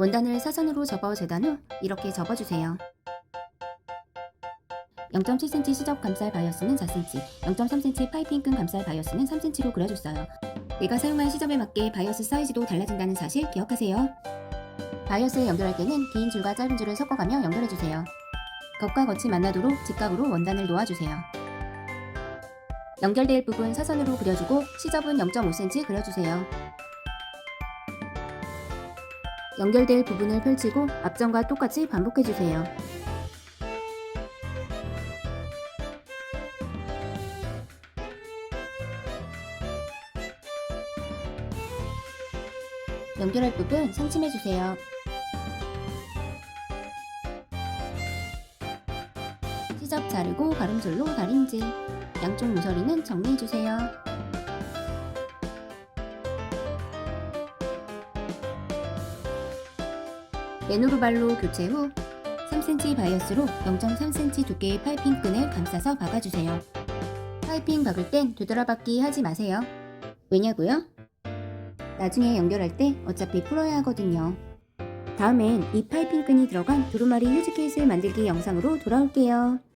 원단을 사선으로 접어 재단 후 이렇게 접어주세요. 0.7cm 시접 감쌀 바이어스는 4cm, 0.3cm 파이핑 끈 감쌀 바이어스는 3cm로 그려줬어요. 내가 사용할 시접에 맞게 바이어스 사이즈도 달라진다는 사실 기억하세요. 바이어스에 연결할 때는 긴 줄과 짧은 줄을 섞어가며 연결해주세요. 겉과 겉이 만나도록 직각으로 원단을 놓아주세요. 연결될 부분 사선으로 그려주고 시접은 0.5cm 그려주세요. 연결될 부분을 펼치고 앞전과 똑같이 반복해주세요. 연결할 부분 상침해주세요. 시접 자르고 가름줄로 다림질. 양쪽 모서리는 정리해주세요. 맨호르발로 교체 후 3cm 바이어스로 0.3cm 두께의 파이핑 끈을 감싸서 박아주세요. 파이핑 박을 땐 되돌아박기 하지 마세요. 왜냐고요? 나중에 연결할 때 어차피 풀어야 하거든요. 다음엔 이 파이핑 끈이 들어간 두루마리 휴지 케이스 만들기 영상으로 돌아올게요.